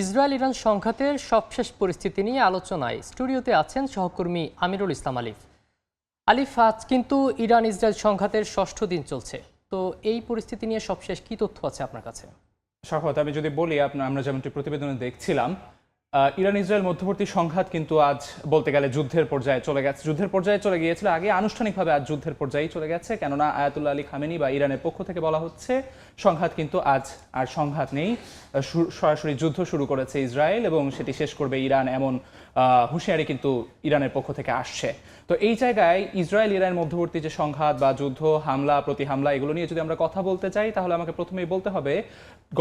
Israel Iran সংঘাতের সবশেষ পরিস্থিতি নিয়ে আলোচনায় স্টুডিওতে আছেন সহকর্মী আমিরুল ইসলাম আলিফ। আলিফ, আজ কিন্তু ইরান ইসরায়েল সংঘাতের ষষ্ঠ দিন চলছে। তো এই পরিস্থিতি নিয়ে সবশেষ কি তথ্য আছে আপনার কাছে? সহ আমি যদি বলি, আপনার আমরা যেমনটি প্রতিবেদনে দেখছিলাম ইরান ইসরায়েল মধ্যবর্তী সংঘাত কিন্তু আজ বলতে গেলে যুদ্ধের পর্যায়ে চলে গেছে। যুদ্ধের পর্যায়ে চলে গিয়েছিল, আগে আনুষ্ঠানিকভাবে আজ যুদ্ধের পর্যায়ে চলে গেছে। কেননা আয়াতুল্লাহ আলী খামেনি বা ইরানের পক্ষ থেকে বলা হচ্ছে, সংঘাত কিন্তু আজ আর সংঘাত নেই। সরাসরি যুদ্ধ শুরু করেছে ইসরায়েল এবং সেটি শেষ করবে ইরান এমন হুঁশিয়ারি কিন্তু ইরানের পক্ষ থেকে আসছে। তো এই জায়গায় ইসরায়েল ইরানের মধ্যবর্তী যে সংঘাত বা যুদ্ধ, হামলা, প্রতি হামলা, এগুলো নিয়ে যদি আমরা কথা বলতে চাই, তাহলে আমাকে প্রথমেই বলতে হবে,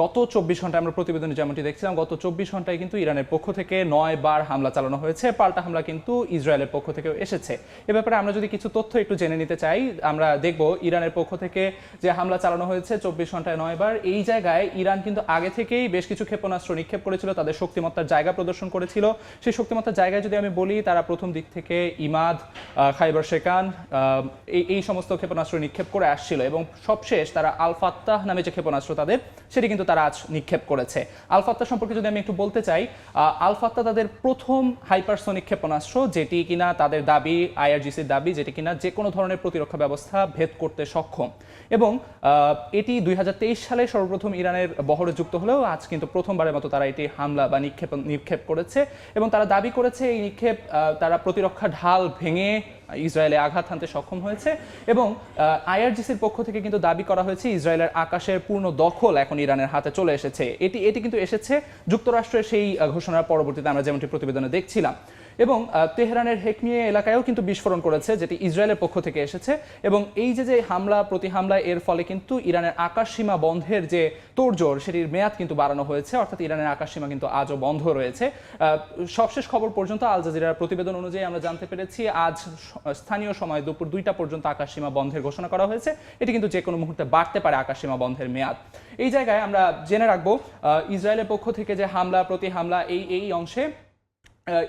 গত চব্বিশ ঘন্টায় আমরা প্রতিবেদনে যেমনটি দেখছিলাম, গত চব্বিশ ঘন্টায় কিন্তু ইরানের পক্ষ থেকে নয় বার হামলা চালানো হয়েছে। পাল্টা হামলা কিন্তু ইসরায়েলের পক্ষ থেকেও এসেছে। এ ব্যাপারে আমরা যদি কিছু তথ্য একটু জেনে নিতে চাই, আমরা দেখব ইরানের পক্ষ থেকে যে হামলা চালানো হয়েছে চব্বিশ ঘন্টায় নয় বার, এই জায়গায় ইরান কিন্তু আগে থেকেই বেশ কিছু ক্ষেপণাস্ত্র নিক্ষেপ করেছিল, তাদের শক্তিমত্তার জায়গা প্রদর্শন করেছিল। সেই শক্তিমত্তার জায়গায় যদি আমি বলি, তারা প্রথম দিক থেকে ইমাদ খাইবার শেখান এই সমস্ত ক্ষেপণাস্ত্র নিক্ষেপ করে আসছিল এবং সবশেষ তারা আলফাত্তাহ নামে যে ক্ষেপণাস্ত্র তাদের, সেটি কিন্তু তারা আজ নিক্ষেপ করেছে। আলফাত্তা সম্পর্কে যদি আমি একটু বলতে চাই আলফাত্তা তাদের প্রথম হাইপারসোনিক ক্ষেপণাস্ত্র, যেটি কিনা তাদের দাবি আইআরজিসির দাবি, যেটি কিনা যে কোনো ধরনের প্রতিরক্ষা ব্যবস্থা ভেদ করতে সক্ষম। এবং এটি দুই হাজার তেইশ সালে সর্বপ্রথম ইরানের বহরে যুক্ত হলেও আজ কিন্তু প্রথমবারের মতো তারা এটি হামলা বা নিক্ষেপ নিক্ষেপ করেছে। এবং তারা দাবি করেছে, এই নিক্ষেপ তারা প্রতিরক্ষা ঢাল ভেঙে ini. ইসরায়েলে আঘাত হানতে সক্ষম হয়েছে এবং আইআরজিসির পক্ষ থেকে কিন্তু দাবি করা হয়েছে ইসরায়েলের আকাশের পূর্ণ দখল এখন ইরানের হাতে চলে এসেছে। এটি এটি কিন্তু এসেছে যুক্তরাষ্ট্রের সেই ঘোষণার পরবর্তীতে আমরা যেমনটি প্রতিবেদনে দেখছিলাম। এবং তেহরানের হেকমিয়ে এলাকায়ও কিন্তু বিস্ফোরণ করেছে যেটি ইসরায়েলের পক্ষ থেকে এসেছে। এবং এই যে যে হামলা, প্রতি হামলা এর ফলে কিন্তু ইরানের আকাশ সীমা বন্ধের যে তোড়জোড় সেটির মেয়াদ কিন্তু বাড়ানো হয়েছে। অর্থাৎ ইরানের আকাশ সীমা কিন্তু আজও বন্ধ রয়েছে। সবশেষ খবর পর্যন্ত আল জাজিরার প্রতিবেদন অনুযায়ী আমরা জানতে পেরেছি, আজ স্থানীয় সময় দুপুর দুইটা পর্যন্ত আকাশসীমা বন্ধের ঘোষণা করা হয়েছে। এটি কিন্তু যে কোনো মুহূর্তে বাড়তে পারে আকাশসীমা বন্ধের মেয়াদ। এই জায়গায় আমরা জেনে রাখব ইসরায়েলের পক্ষ থেকে যে হামলা, প্রতি হামলা এই এই অংশে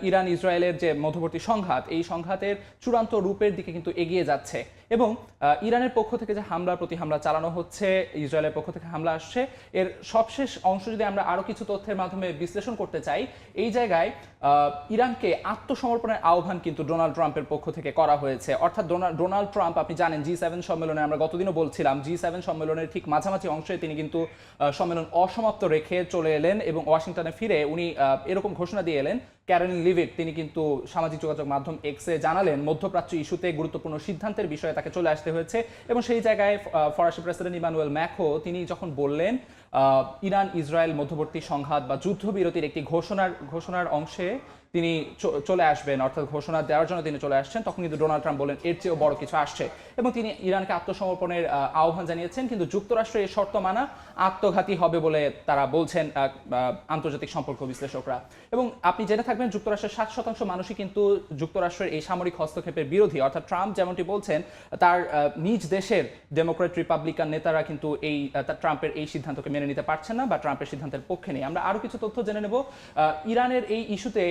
ইরান ইসরায়েলের যে মধ্যবর্তী সংঘাত, এই সংঘাতের চূড়ান্ত রূপের দিকে কিন্তু এগিয়ে যাচ্ছে। এবং ইরানের পক্ষ থেকে যে হামলা প্রতি হামলা চালানো হচ্ছে, ইসরায়েলের পক্ষ থেকে হামলা আসছে, এর সবশেষ অংশ যদি আমরা আরও কিছু তথ্যের মাধ্যমে বিশ্লেষণ করতে চাই, এই জায়গায় ইরানকে আত্মসমর্পণের আহ্বান কিন্তু ডোনাল্ড ট্রাম্পের পক্ষ থেকে করা হয়েছে। অর্থাৎ ডোনা- ডোনাল্ড ট্রাম্প, আপনি জানেন, জি সেভেন সম্মেলনে আমরা গতদিনও বলছিলাম, জি সেভেন সম্মেলনের ঠিক মাঝামাঝি অংশে তিনি কিন্তু সম্মেলন অসমাপ্ত রেখে চলে এলেন এবং ওয়াশিংটনে ফিরে উনি এরকম ঘোষণা দিয়ে এলেন। ক্যারোলিন লিভিট, তিনি কিন্তু সামাজিক যোগাযোগ মাধ্যম এক্সে জানালেন, মধ্যপ্রাচ্য ইস্যুতে গুরুত্বপূর্ণ সিদ্ধান্তের বিষয়ে তাকে চলে আসতে হয়েছে। এবং সেই জায়গায় ফরাসি প্রেসিডেন্ট ইমানুয়েল ম্যাকো তিনি যখন বললেন ইরান ইসরায়েল মধ্যবর্তী সংঘাত বা যুদ্ধবিরতির একটি ঘোষণার ঘোষণার অংশে তিনি চলে আসবেন, অর্থাৎ ঘোষণা দেওয়ার জন্য তিনি চলে আসছেন। তখন কিন্তু ডোনাল্ড ট্রাম্প বললেন এর চেয়েও বড় কিছু আসছে। এবং তিনি ইরানকে আত্মসমর্পণের আহ্বান জানিয়েছেন, কিন্তু যুক্তরাষ্ট্র এই শর্ত মানা আত্মঘাতী হবে বলে তারা বলছেন আন্তর্জাতিক সম্পর্ক বিশ্লেষকরা। এবং আপনি জেনে থাকবেন, যুক্তরাষ্ট্রের ষাট শতাংশ মানুষই কিন্তু যুক্তরাষ্ট্রের এই সামরিক হস্তক্ষেপের বিরোধী। অর্থাৎ ট্রাম্প যেমনটি বলছেন, তার নিজ দেশের ডেমোক্রেট রিপাবলিকান নেতারা কিন্তু এই ট্রাম্পের এই সিদ্ধান্তকে মেনে নিতে পারছেন না বা ট্রাম্পের সিদ্ধান্তের পক্ষে নেই। আমরা আরও কিছু তথ্য জেনে নেব। ইরানের এই ইস্যুতে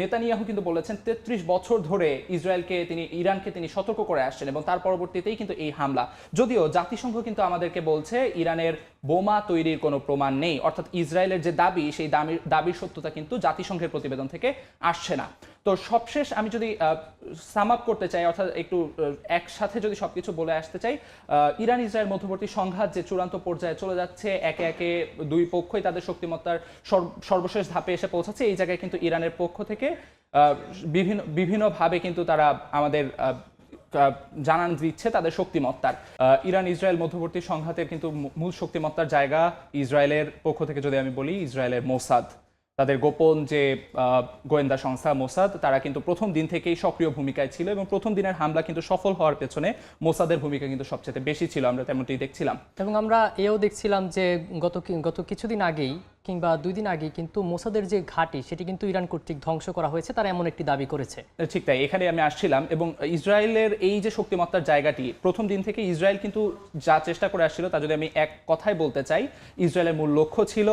নেতানিয়াহু কিন্তু বলেছেন, তেত্রিশ বছর ধরে ইসরায়েলকে তিনি, ইরানকে তিনি সতর্ক করে আসছেন এবং তার পরবর্তীতেই কিন্তু এই হামলা। যদিও জাতিসংঘ কিন্তু আমাদেরকে বলছে, ইরানের বোমা তৈরির কোনো প্রমাণ নেই। অর্থাৎ ইসরায়েলের যে দাবি, সেই দাবির দাবির সত্যতা কিন্তু জাতিসংঘের প্রতিবেদন থেকে আসছে না। তো সবশেষ আমি যদি সাম আপ করতে চাই, অর্থাৎ একটু একসাথে যদি সবকিছু বলে আসতে চাই ইরান ইসরায়েল মধ্যবর্তী সংঘাত যে চূড়ান্ত পর্যায়ে চলে যাচ্ছে, একে একে দুই পক্ষই তাদের শক্তিমত্তার সর্বশেষ ধাপে এসে পৌঁছাচ্ছে, এই জায়গায় কিন্তু ইরানের পক্ষ থেকে বিভিন্ন, বিভিন্নভাবে কিন্তু তারা আমাদের জানান দিচ্ছে তাদের শক্তিমত্তার। ইরান ইসরায়েল মধ্যবর্তী সংঘাতের কিন্তু মূল শক্তিমত্তার জায়গা ইসরায়েলের পক্ষ থেকে যদি আমি বলি, ইসরায়েলের মোসাদ। তাদের গোপন যে গোয়েন্দা সংস্থা মোসাদ, তারা কিন্তু প্রথম দিন থেকেই সক্রিয় ভূমিকায় ছিল এবং প্রথম দিনের হামলা কিন্তু সফল হওয়ার পেছনে মোসাদের ভূমিকা কিন্তু সবচেয়ে বেশি ছিল, আমরা তেমনটি দেখছিলাম। এবং আমরা এও দেখছিলাম যে গত গত কিছুদিন আগেই কিংবা দুই দিন আগেই কিন্তু মোসাদের যে ঘাঁটি, সেটি কিন্তু ইরান কর্তৃক ধ্বংস করা হয়েছে, তারা এমন একটি দাবি করেছে। ঠিক তাই, এখানে আমি আসছিলাম এবং ইসরায়েলের এই যে শক্তিমত্তার জায়গাটি, প্রথম দিন থেকে ইসরায়েল কিন্তু যা চেষ্টা করে আসছিল, তা যদি আমি এক কথায় বলতে চাই, ইসরায়েলের মূল লক্ষ্য ছিল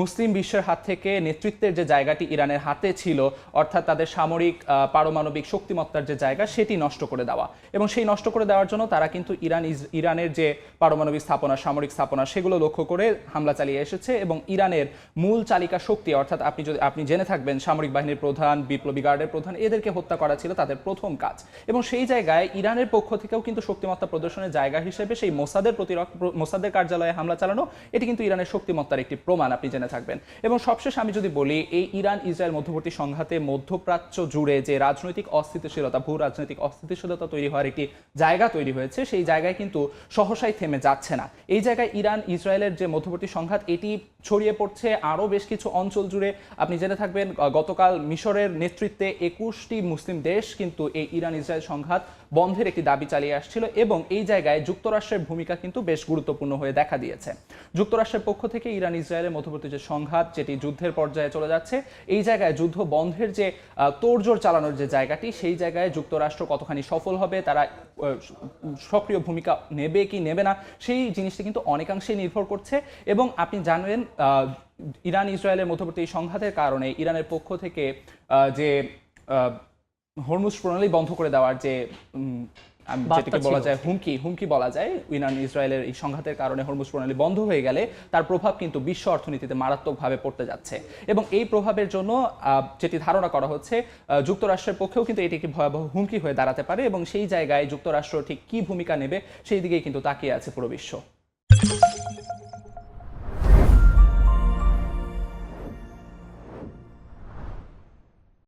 মুসলিম বিশ্বের হাত থেকে নেতৃত্বের যে জায়গাটি ইরানের হাতে ছিল, অর্থাৎ তাদের সামরিক পারমাণবিক শক্তিমত্তার যে জায়গা, সেটি নষ্ট করে দেওয়া। এবং সেই নষ্ট করে দেওয়ার জন্য তারা কিন্তু ইরান ইরানের যে পারমাণবিক স্থাপনা, সামরিক স্থাপনা, সেগুলো লক্ষ্য করে হামলা চালিয়ে এসেছে এবং ইরানের মূল চালিকা শক্তি, অর্থাৎ আপনি যদি, আপনি জেনে থাকবেন সামরিক বাহিনীর প্রধান, বিপ্লবী গার্ডের প্রধান, এদেরকে হত্যা করা ছিল তাদের প্রথম কাজ। এবং সেই জায়গায় ইরানের পক্ষ থেকেও কিন্তু শক্তিমত্তা প্রদর্শনের জায়গা হিসেবে সেই মোসাদের প্রতিরক মোসাদের কার্যালয়ে হামলা চালানো, এটি কিন্তু ইরানের শক্তিমত্তার একটি প্রমাণ, আপনি জেনে থাকবেন। এবং সবশেষ আমি যদি বলি, এই ইরান ইসরায়েল মধ্যবর্তী সংঘাতে মধ্যপ্রাচ্য জুড়ে যে রাজনৈতিক অস্থিতিশীলতা, ভূ রাজনৈতিক অস্থিতিশীলতা তৈরি হওয়ার একটি জায়গা তৈরি হয়েছে, সেই জায়গায় কিন্তু সহসাই থেমে যাচ্ছে না। এই জায়গায় ইরান ইসরায়েলের যে মধ্যবর্তী সংঘাত, এটি ছড়িয়ে পড়ছে আরও বেশ কিছু অঞ্চল জুড়ে। আপনি জেনে থাকবেন গতকাল মিশরের নেতৃত্বে একুশটি মুসলিম দেশ কিন্তু এই ইরান ইসরায়েল সংঘাত বন্ধের একটি দাবি চালিয়ে আসছিল এবং এই জায়গায় যুক্তরাষ্ট্রের ভূমিকা কিন্তু বেশ গুরুত্বপূর্ণ হয়ে দেখা দিয়েছে। যুক্তরাষ্ট্রের পক্ষ থেকে ইরান ইসরায়েলের মধ্যবর্তী যে সংঘাত যেটি যুদ্ধের পর্যায়ে চলে যাচ্ছে এই জায়গায় যুদ্ধ বন্ধের যে তোড়জোড় চালানোর যে জায়গাটি সেই জায়গায় যুক্তরাষ্ট্র কতখানি সফল হবে তারা সক্রিয় ভূমিকা নেবে কি নেবে না সেই জিনিসটি কিন্তু অনেকাংশেই নির্ভর করছে। এবং আপনি জানবেন আহ, ইরান ইসরায়েলের মধ্যবর্তী সংঘাতের কারণে ইরানের পক্ষ থেকে যে হরমুজ প্রণালী বন্ধ করে দেওয়ার যে যেটাকে বলা যায় হুমকি হুমকি বলা যায় ইরান ইসরায়েলের এই সংঘাতের কারণে হরমুজ প্রণালী বন্ধ হয়ে গেলে তার প্রভাব কিন্তু বিশ্ব অর্থনীতিতে মারাত্মকভাবে পড়তে যাচ্ছে। এবং এই প্রভাবের জন্য আহ, যেটি ধারণা করা হচ্ছে যুক্তরাষ্ট্রের পক্ষেও কিন্তু এটি একটি ভয়াবহ হুমকি হয়ে দাঁড়াতে পারে এবং সেই জায়গায় যুক্তরাষ্ট্র ঠিক কি ভূমিকা নেবে সেই দিকেই কিন্তু তাকিয়ে আছে পুরো বিশ্ব।